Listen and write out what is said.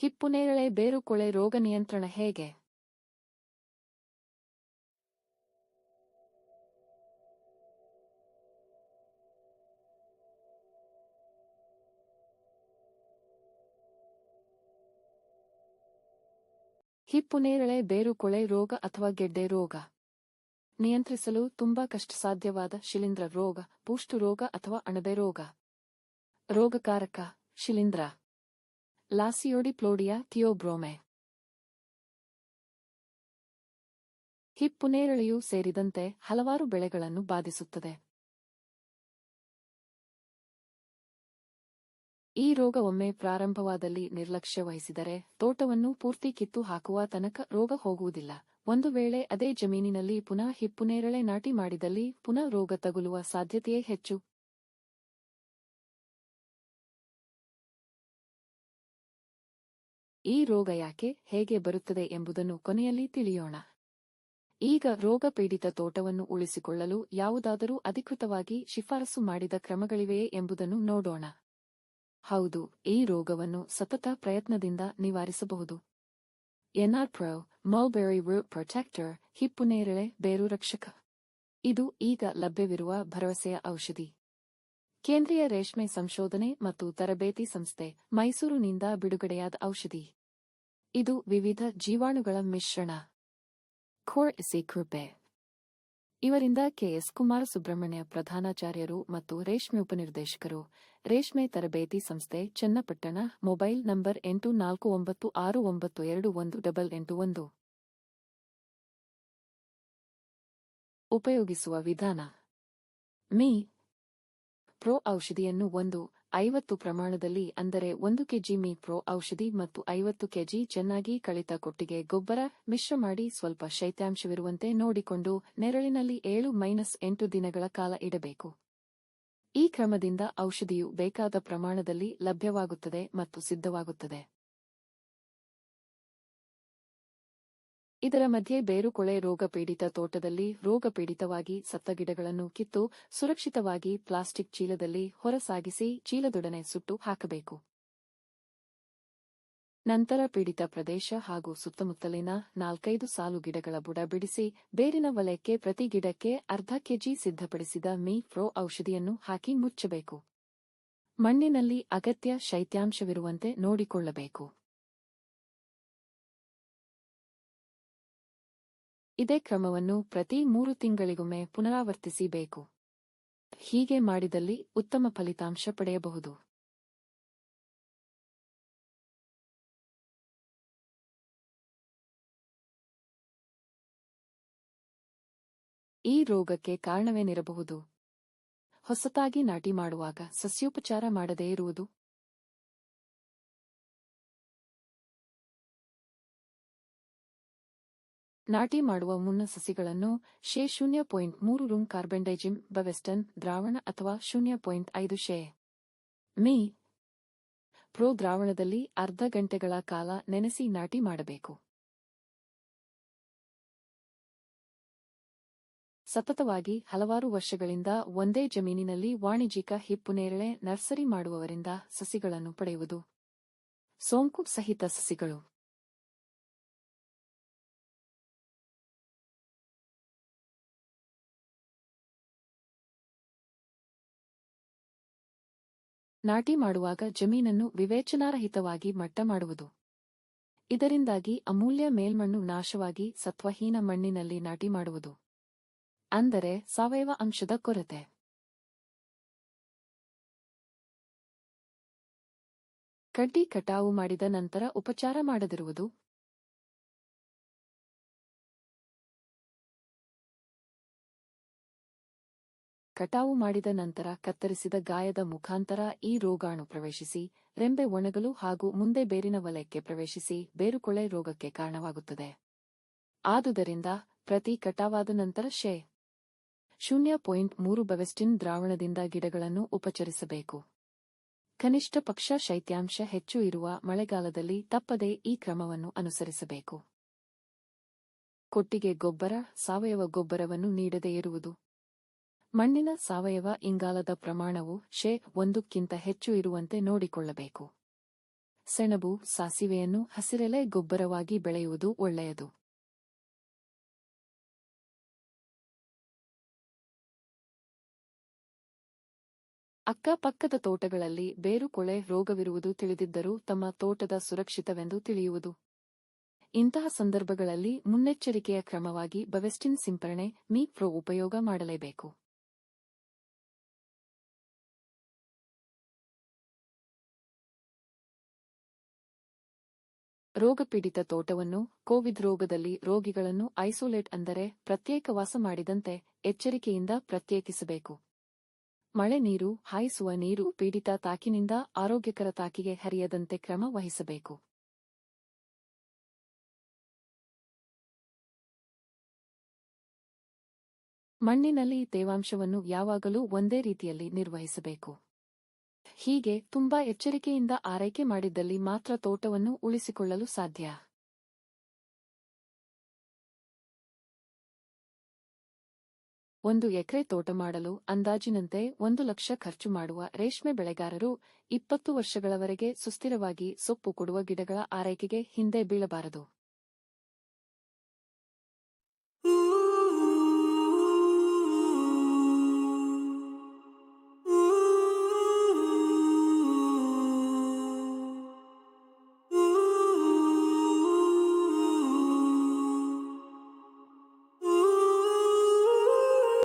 ಹಿಪ್ಪುನೇರಳೆ ಬೇರುಕೊಳೆ ರೋಗ ನಿಯಂತ್ರಣ ಹೇಗೆ? ಹಿಪ್ಪುನೇರಳೆ ಬೇರುಕೊಳೆ ರೋಗ ಅಥವಾ ಗೆಡ್ಡೆ ರೋಗ? ನಿಯಂತ್ರಿಸಲು ತುಂಬಾ ಕಷ್ಟ ಸಾಧ್ಯವಾದ ಶಿಲೀಂಧ್ರ ರೋಗ, ಪುಷ್ಟು ರೋಗ ಅಥವಾ ಅಣಬೆ ರೋಗ? ರೋಗಕಾರಕ ಶಿಲೀಂಧ್ರ ಲಾಸಿಯೋಡಿಪ್ಲೋಡಿಯಾ ಥಿಯೋಬ್ರೋಮೆ. ಹಿಪ್ಪುನೇರಳೆಯೂ ಸೇರಿದಂತೆ ಹಲವಾರು ಬೆಳೆಗಳನ್ನು ಬಾಧಿಸುತ್ತದೆ. ಈ ರೋಗ ಒಮ್ಮೆ ಪ್ರಾರಂಭವಾದಲ್ಲಿ ನಿರ್ಲಕ್ಷ್ಯ ವಹಿಸಿದರೆ ತೋಟವನ್ನು ಪೂರ್ತಿ ಕಿತ್ತು ಹಾಕುವ ತನಕ ರೋಗ ಹೋಗುವುದಿಲ್ಲ. ಒಂದು ವೇಳೆ ಅದೇ ಜಮೀನಿನಲ್ಲಿ ಪುನಃ ಹಿಪ್ಪುನೇರಳೆ ನಾಟಿ ಮಾಡಿದಲ್ಲಿ ಪುನಃ ರೋಗ ತಗುಲುವ ಸಾಧ್ಯತೆಯೇ ಹೆಚ್ಚು. ಈ ರೋಗ ಯಾಕೆ ಹೇಗೆ ಬರುತ್ತದೆ ಎಂಬುದನ್ನು ಕೊನೆಯಲ್ಲಿ ತಿಳಿಯೋಣ. ಈಗ ರೋಗ ಪೀಡಿತ ತೋಟವನ್ನು ಉಳಿಸಿಕೊಳ್ಳಲು ಯಾವುದಾದರೂ ಅಧಿಕೃತವಾಗಿ ಶಿಫಾರಸು ಮಾಡಿದ ಕ್ರಮಗಳಿವೆಯೇ ಎಂಬುದನ್ನು ನೋಡೋಣ. ಹೌದು, ಈ ರೋಗವನ್ನು ಸತತ ಪ್ರಯತ್ನದಿಂದ ನಿವಾರಿಸಬಹುದು. NR pro mulberry root protector, ಹಿಪ್ಪುನೇರಳೆ, ಬೇರು ರಕ್ಷಕ. ಇದು ಈಗ ಲಭ್ಯವಿರುವ ಭರವಸೆಯ ಔಷಧಿ. ಕೇಂದ್ರೀಯ ರೇಷ್ಮೆ ಸಂಶೋಧನೆ ಮತ್ತು ತರಬೇತಿ ಸಂಸ್ಥೆ ಮೈಸೂರಿನಿಂದ ಬಿಡುಗಡೆಯಾದ ಔಷಧಿ. ಇದು ವಿವಿಧ ಜೀವಾಣುಗಳ ಮಿಶ್ರಣ. ಖೋರ್ ಇಸಿ ಕೃಪೆ. ಇವರಿಂದ ಕೆಎಸ್ ಕುಮಾರ ಸುಬ್ರಹ್ಮಣ್ಯ ಪ್ರಧಾನಾಚಾರ್ಯರು ಮತ್ತು ರೇಷ್ಮೆ ಉಪನಿರ್ದೇಶಕರು, ರೇಷ್ಮೆ ತರಬೇತಿ ಸಂಸ್ಥೆ, ಚನ್ನಪಟ್ಟಣ, ಮೊಬೈಲ್ ನಂಬರ್ ಎಂಟು ನಾಲ್ಕು ಒಂಬತ್ತು ಆರು ಒಂಬತ್ತು ಎರಡು ಒಂದು ಡಬಲ್ ಎಂಟು ಒಂದು. ಉಪಯೋಗಿಸುವ ವಿಧಾನ. ಮೀ. ಪ್ರೋ ಔಷಧಿಯನ್ನು ಒಂದು ಐವತ್ತು ಪ್ರಮಾಣದಲ್ಲಿ ಅಂದರೆ ಒಂದು ಕೆಜಿ ಮೀ ಪ್ರೋ ಔಷಧಿ ಮತ್ತು ಐವತ್ತು ಕೆಜಿ ಚೆನ್ನಾಗಿ ಕಳಿತ ಕೊಟ್ಟಿಗೆ ಗೊಬ್ಬರ ಮಿಶ್ರ ಮಾಡಿ ಸ್ವಲ್ಪ ಶೈತ್ಯಾಂಶವಿರುವಂತೆ ನೋಡಿಕೊಂಡು ನೆರಳಿನಲ್ಲಿ ಏಳು ಮೈನಸ್ ಎಂಟು ದಿನಗಳ ಕಾಲ ಇಡಬೇಕು. ಈ ಕ್ರಮದಿಂದ ಔಷಧಿಯು ಬೇಕಾದ ಪ್ರಮಾಣದಲ್ಲಿ ಲಭ್ಯವಾಗುತ್ತದೆ ಮತ್ತು ಸಿದ್ಧವಾಗುತ್ತದೆ. ಇದರ ಮಧ್ಯೆ ಬೇರುಕೊಳೆ ರೋಗಪೀಡಿತ ತೋಟದಲ್ಲಿ ರೋಗಪೀಡಿತವಾಗಿ ಸತ್ತ ಗಿಡಗಳನ್ನು ಕಿತ್ತು ಸುರಕ್ಷಿತವಾಗಿ ಪ್ಲಾಸ್ಟಿಕ್ ಚೀಲದಲ್ಲಿ ಹೊರಸಾಗಿಸಿ ಚೀಲದೊಡನೆ ಸುಟ್ಟು ಹಾಕಬೇಕು. ನಂತರ ಪೀಡಿತ ಪ್ರದೇಶ ಹಾಗೂ ಸುತ್ತಮುತ್ತಲಿನ ನಾಲ್ಕೈದು ಸಾಲು ಗಿಡಗಳ ಬುಡ ಬಿಡಿಸಿ ಬೇರಿನ ವಲಯಕ್ಕೆ ಪ್ರತಿ ಗಿಡಕ್ಕೆ ಅರ್ಧ ಕೆಜಿ ಸಿದ್ಧಪಡಿಸಿದ ಮೀ ಫ್ರೋ ಔಷಧಿಯನ್ನು ಹಾಕಿ ಮುಚ್ಚಬೇಕು. ಮಣ್ಣಿನಲ್ಲಿ ಅಗತ್ಯ ಶೈತ್ಯಾಂಶವಿರುವಂತೆ ನೋಡಿಕೊಳ್ಳಬೇಕು. ಇದೇ ಕ್ರಮವನ್ನು ಪ್ರತಿ ಮೂರು ತಿಂಗಳಿಗೊಮ್ಮೆ ಪುನರಾವರ್ತಿಸಬೇಕು. ಹೀಗೆ ಮಾಡಿದಲ್ಲಿ ಉತ್ತಮ ಫಲಿತಾಂಶ ಪಡೆಯಬಹುದು. ಈ ರೋಗಕ್ಕೆ ಕಾರಣವೇನಿರಬಹುದು? ಹೊಸತಾಗಿ ನಾಟಿ ಮಾಡುವಾಗ ಸಸ್ಯೋಪಚಾರ ಮಾಡದೇ ಇರುವುದು? ನಾಟಿ ಮಾಡುವ ಮುನ್ನ ಸಸಿಗಳನ್ನು ಶೇ ಶೂನ್ಯ ಪಾಯಿಂಟ್ ಮೂರು ರೂಮ್ ಕಾರ್ಬೆಂಡೈಜಿಮ್ ಬವೆಸ್ಟನ್ ದ್ರಾವಣ ಅಥವಾ ಶೂನ್ಯ ಪಾಯಿಂಟ್ ಐದು ಶೇ. ಮೀ. ಪ್ರೋ ದ್ರಾವಣದಲ್ಲಿ ಅರ್ಧ ಗಂಟೆಗಳ ಕಾಲ ನೆನೆಸಿ ನಾಟಿ ಮಾಡಬೇಕು. ಸತತವಾಗಿ ಹಲವಾರು ವರ್ಷಗಳಿಂದ ಒಂದೇ ಜಮೀನಿನಲ್ಲಿ ವಾಣಿಜ್ಯಿಕ ಹಿಪ್ಪುನೇರಳೆ ನರ್ಸರಿ ಮಾಡುವವರಿಂದ ಸಸಿಗಳನ್ನು ಪಡೆಯುವುದು. ಸೋಂಕು ಸಹಿತ ಸಸಿಗಳು. ನಾಟಿ ಮಾಡುವಾಗ ಜಮೀನನ್ನು ವಿವೇಚನಾರಹಿತವಾಗಿ ಮಟ್ಟ ಮಾಡುವುದು. ಇದರಿಂದಾಗಿ ಅಮೂಲ್ಯ ಮೇಲ್ಮಣ್ಣು ನಾಶವಾಗಿ ಸತ್ವಹೀನ ಮಣ್ಣಿನಲ್ಲಿ ನಾಟಿ ಮಾಡುವುದು. ಅಂದರೆ ಸಾವಯವ ಅಂಶದ ಕೊರತೆ. ಕಡ್ಡಿ ಕಟಾವು ಮಾಡಿದ ನಂತರ ಉಪಚಾರ ಮಾಡದಿರುವುದು. ಕಟಾವು ಮಾಡಿದ ನಂತರ ಕತ್ತರಿಸಿದ ಗಾಯದ ಮುಖಾಂತರ ಈ ರೋಗಾಣು ಪ್ರವೇಶಿಸಿ, ರೆಂಬೆ ಒಣಗಲು ಹಾಗೂ ಮುಂದೆ ಬೇರಿನ ವಲಯಕ್ಕೆ ಪ್ರವೇಶಿಸಿ ಬೇರುಕೊಳೆ ರೋಗಕ್ಕೆ ಕಾರಣವಾಗುತ್ತದೆ. ಆದುದರಿಂದ ಪ್ರತಿ ಕಟಾವಾದ ನಂತರ ಶೇ. ಶೂನ್ಯ ಪಾಯಿಂಟ್ ಮೂರು ಬೆವೆಸ್ಟಿನ್ ದ್ರಾವಣದಿಂದ ಗಿಡಗಳನ್ನು ಉಪಚರಿಸಬೇಕು. ಕನಿಷ್ಠ ಪಕ್ಷ ಶೈತ್ಯಾಂಶ ಹೆಚ್ಚು ಇರುವ ಮಳೆಗಾಲದಲ್ಲಿ ತಪ್ಪದೆ ಈ ಕ್ರಮವನ್ನು ಅನುಸರಿಸಬೇಕು. ಕೊಟ್ಟಿಗೆ ಗೊಬ್ಬರ, ಸಾವಯವ ಗೊಬ್ಬರವನ್ನು ನೀಡದೇ ಇರುವುದು. ಮಣ್ಣಿನ ಸಾವಯವ ಇಂಗಾಲದ ಪ್ರಮಾಣವು ಶೇ ಒಂದಕ್ಕಿಂತ ಹೆಚ್ಚು ಇರುವಂತೆ ನೋಡಿಕೊಳ್ಳಬೇಕು. ಸೆಣಬು, ಸಾಸಿವೆಯನ್ನು ಹಸಿರೆಲೆ ಗೊಬ್ಬರವಾಗಿ ಬೆಳೆಯುವುದು ಒಳ್ಳೆಯದು. ಅಕ್ಕಪಕ್ಕದ ತೋಟಗಳಲ್ಲಿ ಬೇರುಕೊಳೆ ರೋಗವಿರುವುದು ತಿಳಿದಿದ್ದರೂ ತಮ್ಮ ತೋಟದ ಸುರಕ್ಷಿತವೆಂದು ತಿಳಿಯುವುದು. ಇಂತಹ ಸಂದರ್ಭಗಳಲ್ಲಿ ಮುನ್ನೆಚ್ಚರಿಕೆಯ ಕ್ರಮವಾಗಿ ಬವೆಸ್ಟಿನ್ ಸಿಂಪರಣೆ ಮೀ ಪ್ರೋ ಉಪಯೋಗ ಮಾಡಲೇಬೇಕು. ರೋಗಪೀಡಿತ ತೋಟವನ್ನು ಕೋವಿಡ್ ರೋಗದಲ್ಲಿ ರೋಗಿಗಳನ್ನು ಐಸೋಲೇಟ್ ಅಂದರೆ ಪ್ರತ್ಯೇಕ ವಾಸ ಮಾಡಿದಂತೆ ಎಚ್ಚರಿಕೆಯಿಂದ ಪ್ರತ್ಯೇಕಿಸಬೇಕು. ಮಳೆ ನೀರು ಹಾಯಿಸುವ ನೀರು ಪೀಡಿತ ತಾಕಿನಿಂದ ಆರೋಗ್ಯಕರ ತಾಕಿಗೆ ಹರಿಯದಂತೆ ಕ್ರಮ ವಹಿಸಬೇಕು. ಮಣ್ಣಿನಲ್ಲಿ ತೇವಾಂಶವನ್ನು ಯಾವಾಗಲೂ ಒಂದೇ ರೀತಿಯಲ್ಲಿ ನಿರ್ವಹಿಸಬೇಕು. ಹೀಗೆ ತುಂಬಾ ಎಚ್ಚರಿಕೆಯಿಂದ ಆರೈಕೆ ಮಾಡಿದ್ದಲ್ಲಿ ಮಾತ್ರ ತೋಟವನ್ನು ಉಳಿಸಿಕೊಳ್ಳಲು ಸಾಧ್ಯ. ಒಂದು ಎಕರೆ ತೋಟ ಮಾಡಲು ಅಂದಾಜಿನಂತೆ ಒಂದು ಲಕ್ಷ ಖರ್ಚು ಮಾಡುವ ರೇಷ್ಮೆ ಬೆಳೆಗಾರರು ಇಪ್ಪತ್ತು ವರ್ಷಗಳವರೆಗೆ ಸುಸ್ಥಿರವಾಗಿ ಸೊಪ್ಪು ಕೊಡುವ ಗಿಡಗಳ ಆರೈಕೆಗೆ ಹಿಂದೆ ಬೀಳಬಾರದು.